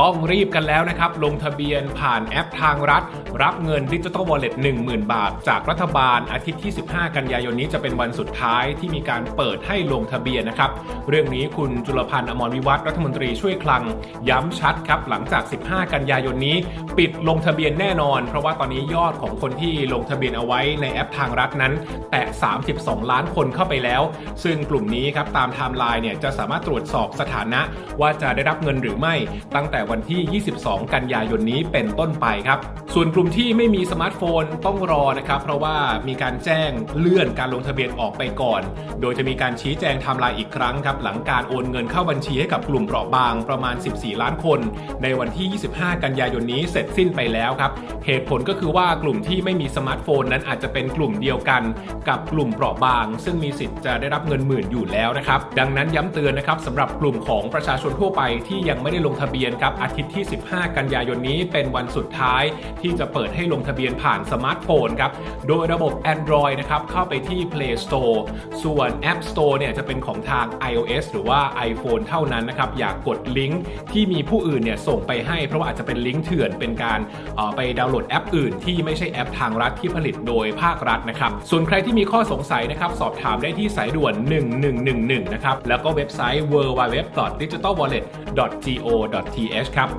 ต้องรีบกันแล้วนะครับ ลงทะเบียนผ่านแอปทางรัฐ รับเงินดิจิ t a ลวอลเล็ต10,000 บาท จากรัฐบาลอาทิตย์ที่ 15 กันยายนนี้จะเป็นวันสุดท้ายที่มีการเปิดให้ลงทะเบียนนะครับ เรื่องนี้คุณจุลพันธ์อมรวิวัฒรัฐมนตรีช่วยคลัง ย้ำชัดครับ หลังจาก 15 กันยายนนี้ ปิดลงทะเบียนแน่นอน เพราะว่าตอนนี้ยอดของคนที่ลงทะเบียนเอาไว้ในแอปทางรัฐนั้นแตะ 32 ล้านคนเข้าไปแล้ว ซึ่งกลุ่มนี้ครับตามไทม์ไลน์เนี่ยจะสามารถตรวจสอบสถานะว่าจะได้รับเงินหรือไม่ตั้งแต่วันที่ 22 กันยายนนี้เป็นต้นไปครับ ส่วนกลุ่มที่ไม่มีสมาร์ทโฟนต้องรอนะครับ เพราะว่ามีการแจ้งเลื่อนการลงทะเบียนออกไปก่อน โดยจะมีการชี้แจงไทม์ไลน์อีกครั้งครับ หลังการโอนเงินเข้าบัญชีให้กับกลุ่มเปราะบางประมาณ 14 ล้านคน ในวันที่ 25 กันยายนนี้เสร็จสิ้นไปแล้วครับ เหตุผลก็คือว่ากลุ่มที่ไม่มีสมาร์ทโฟนนั้นอาจจะเป็นกลุ่มเดียวกัน กับกลุ่มเปราะบาง ซึ่งมีสิทธิ์จะได้รับเงินหมื่นอยู่แล้วนะครับ ดังนั้นย้ำเตือนนะครับสำหรับกลุ่มของประชาชนทั่วไปที่ยังไม่ได้ลงทะเบียนครับอาทิตย์ที่ 15 กันยายนนี้เป็นวันสุดท้ายที่จะเปิดให้ลงทะเบียนผ่านสมาร์ทโฟนครับ โดยระบบ Android นะครับ เข้าไปที่ Play Store ส่วน App Store เนี่ยจะเป็นของทาง iOS หรือว่า iPhone เท่านั้นนะครับ อย่ากกดลิงก์ที่มีผู้อื่นเนี่ยส่งไปให้เพราะว่าอาจจะเป็นลิงก์เถื่อนเป็นการออไปดาวน์โหลดแอปอื่น ที่ไม่ใช่แอปทางรัฐที่ผลิตโดยภาครัฐนะครับ ส่วนใครที่มีข้อสงสัยนะครับ สอบถามได้ที่สายด่วน 1111 นะครับ แล้วก็เว็บไซต์ www.digitalwallet.go.th ครับ